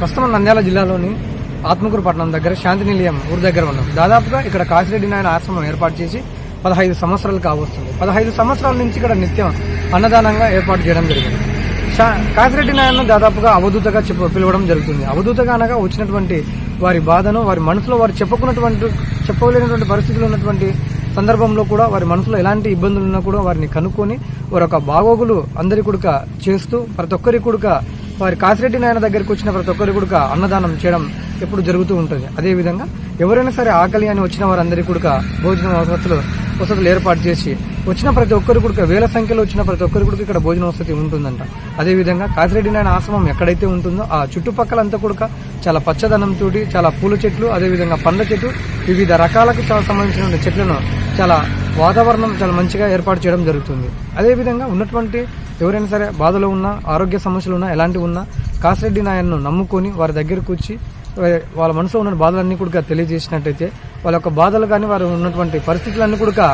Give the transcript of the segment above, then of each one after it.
ప్రస్తుతం నంద్యాల జిల్లాలోని ఆత్మకూరు పట్టణం దగ్గర శాంతి నిలయం ఊరి దగ్గర ఉన్నాం. దాదాపుగా ఇక్కడ కాశిరెడ్డి నాయన ఆశ్రమం ఏర్పాటు చేసి పదహైదు సంవత్సరాలు కావస్తుంది. పదహైదు సంవత్సరాల నుంచి ఇక్కడ నిత్యం అన్నదానంగా ఏర్పాటు చేయడం జరిగింది. శా- కాశిరెడ్డి నాయన్ను దాదాపుగా అవధూతగా చెప్ప పిలవడం జరుగుతుంది. అవధూతగా అనగా వచ్చినటువంటి వారి బాధను వారి మనసులో వారు చెప్పుకున్నటువంటి చెప్పలేనటువంటి పరిస్థితులు ఉన్నటువంటి సందర్భంలో కూడా వారి మనసులో ఎలాంటి ఇబ్బందులు ఉన్నా కూడా వారిని కనుక్కొని వారి యొక్క బాగోగులు అందరి కుడుక చేస్తూ ప్రతి ఒక్కరి కుడుక వారి కాసిరెడ్డి నాయన దగ్గరికి వచ్చిన ప్రతి ఒక్కరి కుడుక అన్నదానం చేయడం ఎప్పుడు జరుగుతూ ఉంటుంది. అదేవిధంగా ఎవరైనా సరే ఆకలి అని వచ్చిన వారందరికీ కూడా భోజన వసతులు వసతులు ఏర్పాటు చేసి వచ్చిన ప్రతి ఒక్కరి కూడా వేల సంఖ్యలో వచ్చిన ప్రతి ఒక్కరి కూడా ఇక్కడ భోజన వసతి ఉంటుందంట. అదేవిధంగా కాసిరెడ్డి నాయన ఆశ్రమం ఎక్కడైతే ఉంటుందో ఆ చుట్టుపక్కలంతా కూడా చాలా పచ్చదనంతో చాలా పూల చెట్లు అదేవిధంగా పండ్ల చెట్లు వివిధ రకాలకు చాలా సంబంధించిన చెట్లను చాలా వాతావరణం చాలా మంచిగా ఏర్పాటు చేయడం జరుగుతుంది. అదేవిధంగా ఉన్నటువంటి ఎవరైనా సరే బాధలో ఉన్నా ఆరోగ్య సమస్యలు ఉన్నా ఎలాంటివి ఉన్నా కాసిరెడ్డి నాయన్ను నమ్ముకొని వారి దగ్గరకు వచ్చి వాళ్ళ మనసులో ఉన్న బాధలన్నీ కూడా తెలియజేసినట్టయితే వాళ్ళ యొక్క బాధలు కానీ వారు ఉన్నటువంటి పరిస్థితులన్నీ కూడా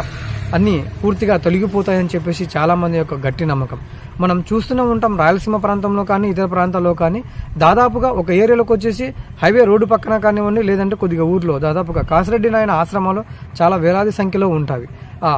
అన్నీ పూర్తిగా తొలగిపోతాయని చెప్పేసి చాలామంది యొక్క గట్టి నమ్మకం. మనం చూస్తూనే ఉంటాం రాయలసీమ ప్రాంతంలో కానీ ఇతర ప్రాంతాల్లో కానీ దాదాపుగా ఒక ఏరియాలోకి వచ్చేసి హైవే రోడ్డు పక్కన కానివ్వండి లేదంటే కొద్దిగా ఊర్లో దాదాపుగా కాసిరెడ్డి నాయన ఆశ్రమాలు చాలా వేలాది సంఖ్యలో ఉంటాయి.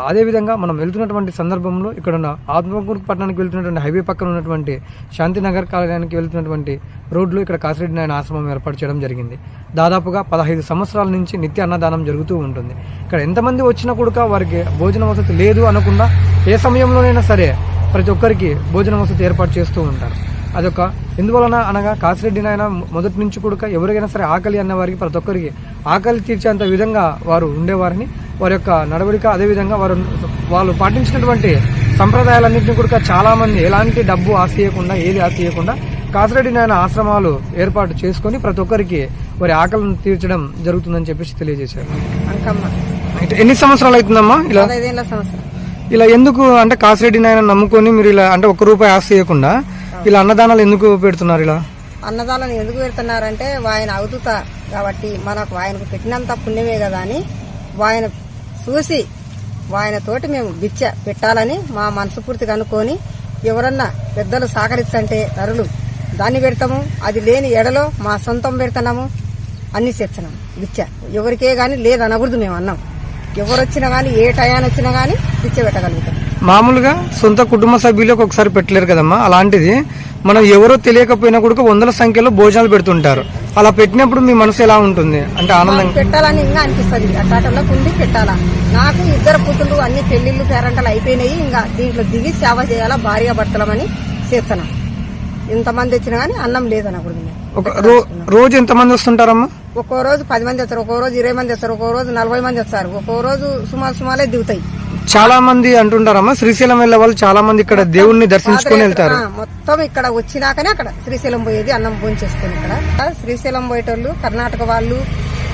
అదేవిధంగా మనం వెళ్తున్నటువంటి సందర్భంలో ఇక్కడ ఉన్న ఆత్మకూరు పట్టణానికి వెళ్తున్నటువంటి హైవే పక్కన ఉన్నటువంటి శాంతినగర్ కాలనీకి వెళ్తున్నటువంటి రోడ్లు ఇక్కడ కాసిరెడ్డి నాయన ఆశ్రమం ఏర్పాటు చేయడం జరిగింది. దాదాపుగా పదహైదు సంవత్సరాల నుంచి నిత్య అన్నదానం జరుగుతూ ఉంటుంది. ఇక్కడ ఎంతమంది వచ్చినా కూడా వారికి భోజన వసతి లేదు అనకుండా ఏ సమయంలోనైనా సరే ప్రతి ఒక్కరికి భోజన వసతి ఏర్పాటు చేస్తూ ఉంటారు. అదొక ఎందువలన అనగా కాసిరెడ్డి నాయన మొదటి నుంచి కూడా ఎవరికైనా సరే ఆకలి అన్న వారికి ప్రతి ఒక్కరికి ఆకలి తీర్చేంత విధంగా వారు ఉండేవారిని. వారి యొక్క నడవడిక అదేవిధంగా వారు వాళ్ళు పాటించినటువంటి సంప్రదాయాలన్నింటినీ కూడా చాలా మంది ఎలాంటి డబ్బు ఆశ చేయకుండా ఏది ఆశ చేయకుండా కాసిరెడ్డి నాయన ఆశ్రమాలు ఏర్పాటు చేసుకొని ప్రతి ఒక్కరికి వారి ఆకలిని తీర్చడం జరుగుతుందని చెప్పేసి తెలియజేశారు. ఎన్ని సంవత్సరాలు అవుతుందమ్మా ఇలా? ఇలా ఎందుకు అంటే కాసిరెడ్డి నాయన నమ్ముకొని మీరు ఇలా అంటే ఒక్క రూపాయి ఆశ చేయకుండా ఇలా అన్నదానాలు ఎందుకు పెడుతున్నారు ఇలా? అన్నదాలను ఎందుకు పెడుతున్నారంటే ఆయన అవుతుత కాబట్టి మనకు ఆయనకు పెట్టినంత పుణ్యమే కదా అని ఆయన చూసి ఆయన తోటి మేము బిచ్చ పెట్టాలని మా మనసు పూర్తిగా అనుకొని ఎవరన్నా పెద్దలు సహకరించంటే నరులు దాన్ని పెడతాము అది లేని ఎడలో మా సొంతం పెడుతున్నాము అన్ని చేస్తున్నాము. బిచ్చ ఎవరికే కానీ లేదనకూడదు మేము అన్నాం. ఎవరు వచ్చినా కానీ ఏ టయాన్ని వచ్చినా కానీ బిచ్చ పెట్టగలుగుతాం. మామూలుగా సొంత కుటుంబ సభ్యులకు ఒకసారి పెట్టలేరు కదమ్మా అలాంటిది మనం ఎవరో తెలియకపోయినా కూడా వందల సంఖ్యలో భోజనాలు పెడుతుంటారు. అలా పెట్టినప్పుడు మీ మనసు ఎలా ఉంటుంది? అంటే ఆనందంగా మాకు పెట్టాలని ఇంకా అనిపిస్తుంది. అట్టాటలో ఉండి పెట్టాలా. నాకు ఇద్దరు పుత్రులు అన్ని పెళ్ళిళ్ళు పేరంటలు అయిపోయినాయి. ఇంకా దీంట్లో దిగి సేవ చేయాలా భార్య భర్తలమని చేస్తున్నాం ఇంతమంది వచ్చినా గానీ అన్నం లేదనకూడదు ఒక రోజు ఎంతమంది వస్తుంటారమ్మా? ఒక్కో రోజు పది మంది వస్తారు ఒక్కో రోజు ఇరవై మంది వస్తారు ఒక్కో రోజు నలభై మంది వస్తారు. ఒక్కో రోజు సుమారు సుమారే దిగుతాయి. చాలా మంది అంటుంటారమ్మా శ్రీశైలం వెళ్ళే వాళ్ళు చాలా మంది ఇక్కడ దేవుణ్ణి దర్శించుకొని వెళ్తారు. మొత్తం ఇక్కడ వచ్చినాకనే అక్కడ శ్రీశైలం పోయేది అన్నం భోజనం చేసుకుని ఇక్కడ శ్రీశైలం పోయేటోళ్ళు కర్ణాటక వాళ్ళు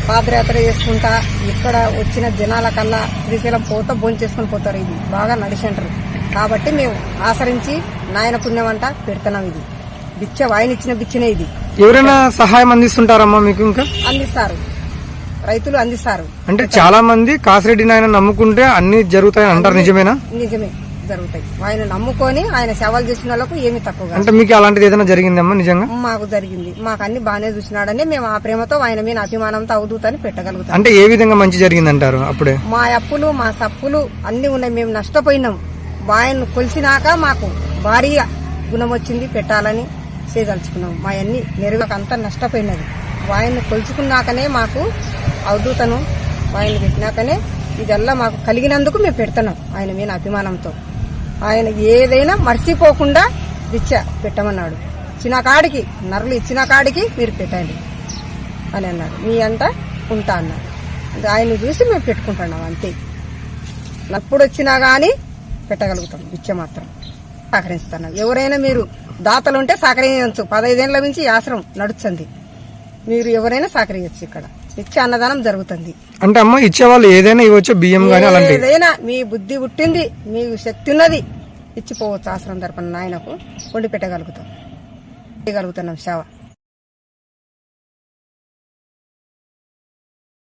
పాదయాత్ర చేసుకుంటా ఇక్కడ వచ్చిన జనాల కల్లా శ్రీశైలం పోతా భోజనం చేసుకుని పోతారు ఇది. బాగా నడిచంటారు. కాబట్టి మేము ఆచరించి నాయన పుణ్యం అంట పెడుతున్నాం ఇది. బిచ్చ ఆయన ఇచ్చిన బిచ్చనే ఇది. ఎవరైనా సహాయం అందిస్తుంటారమ్మా మీకు ఇంకా? అందిస్తారు. రైతులు అందిస్తారు. అంటే చాలా మంది కాసిరెడ్డి నాయన నమ్ముకుంటే అన్ని జరుగుతాయని అంటారు నిజమేనా? నిజమే జరుగుతాయి. ఆయన నమ్ముకొని ఆయన సేవలు చేసిన వాళ్ళకు ఏమి తక్కువ అంటే మీకు అలాంటిది ఏదైనా జరిగిందమ్మా నిజంగా? మాకు జరిగింది. మాకు అన్ని బాగానే చూసినాడని మేము ఆ ప్రేమతో ఆయన మీద అభిమానంతో అవుతుందని పెట్టగలుగుతాం. అంటే ఏ విధంగా మంచి జరిగిందంటారు అప్పుడే? మా అప్పులు మా సప్పులు అన్ని ఉన్నాయి. మేము నష్టపోయినాం. ఆయన కొలిసినాక మాకు భారీగా గుణం వచ్చింది పెట్టాలని చేయదలుచుకున్నాం. మా అన్ని నెరుగక అంతా నష్టపోయినది. వాయిని కొలుచుకున్నాకనే మాకు అవధూతను వాయిని పెట్టినాకనే ఇదల్లా మాకు కలిగినందుకు మేము పెడుతున్నాం ఆయన మీద అభిమానంతో. ఆయన ఏదైనా మర్చిపోకుండా దిచ్చ పెట్టమన్నాడు. ఇచ్చిన కాడికి నరలు ఇచ్చిన కాడికి మీరు పెట్టండి అని అన్నాడు. మీ అంట ఉంటా అన్నాడు. ఆయన చూసి మేము పెట్టుకుంటున్నాం అంతే. ఎప్పుడు వచ్చినా కానీ పెట్టగలుగుతాం బిచ్చ మాత్రం. సహకరిస్తున్నాం ఎవరైనా మీరు దాతలు ఉంటే సహకరించవచ్చు పదైదేళ్ళ నుంచి ఈ ఆశ్రమం నడుస్తుంది. మీరు ఎవరైనా సహకరించచ్చు ఇక్కడ. నిత్య అన్నదానం జరుగుతుంది. అంటే అమ్మ ఇచ్చేవాళ్ళు ఏదైనా ఇవ్వచ్చు బియ్యం కానీ ఏదైనా మీ బుద్ధి పుట్టింది మీ శక్తి ఉన్నది ఇచ్చిపోవచ్చు ఆశ్రమం తరపున నాయనకు. వండి పెట్టగలుగుతాం. చేయగలుగుతున్నాం సేవ